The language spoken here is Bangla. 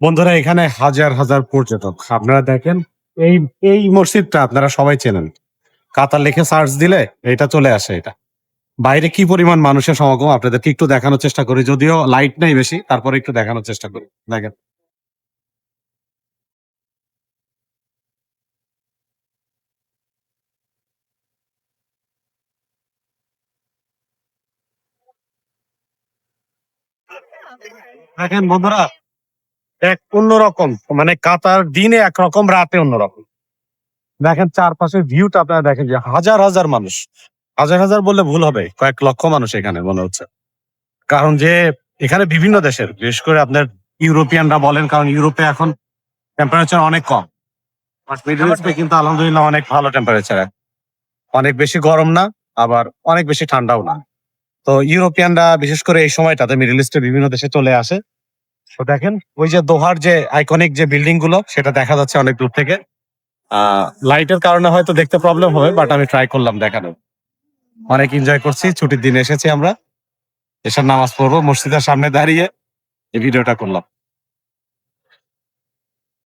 বন্ধুরা, এখানে হাজার হাজার পর্যটক। আপনারা দেখেন, এই এই মসজিদটা আপনারা সবাই চেনেন। কাতার লিখে সার্চ দিলে এটা চলে আসে এটা। বাইরে কি পরিমাণ মানুষের সমাগম, আপনাদেরকে একটু দেখানোর চেষ্টা করি। যদিও লাইট নেই বেশি, তারপরে একটু দেখানোর চেষ্টা করি। দেখেন। দেখেন বন্ধুরা এক অন্যরকম মানে কাতার দিনে একরকম, রাতে অন্যরকম। দেখেন চারপাশের ভিউটা আপনারা দেখেন যে হাজার হাজার মানুষ। হাজার হাজার বললে ভুল হবে, কয়েক লক্ষ মানুষ এখানে মনে হচ্ছে। কারণ যে এখানে বিভিন্ন দেশের, বিশেষ করে আপনার ইউরোপিয়ানরা বলেন, কারণ ইউরোপে এখন টেম্পারেচার অনেক কম। মিডল কিন্তু আলহামদুলিল্লাহ অনেক ভালো টেম্পারেচার অনেক বেশি গরম না, আবার অনেক বেশি ঠান্ডাও না। তো ইউরোপিয়ানরা, বিশেষ করে এই সময়টাতে মিডল ইস্টে বিভিন্ন দেশে চলে আসে। তো দেখেন, ওই যে দোহার যে আইকনিক যে বিল্ডিংগুলো, সেটা দেখা যাচ্ছে অনেক দূর থেকে। লাইটের কারণে হয়তো দেখতে প্রবলেম হবে বাট আমি ট্রাই করলাম দেখানো অনেক এনজয় করছি, ছুটির দিন এসেছি আমরা। এসব নামাজ পড়ব, মসজিদের সামনে দাঁড়িয়ে এই ভিডিওটা করলাম।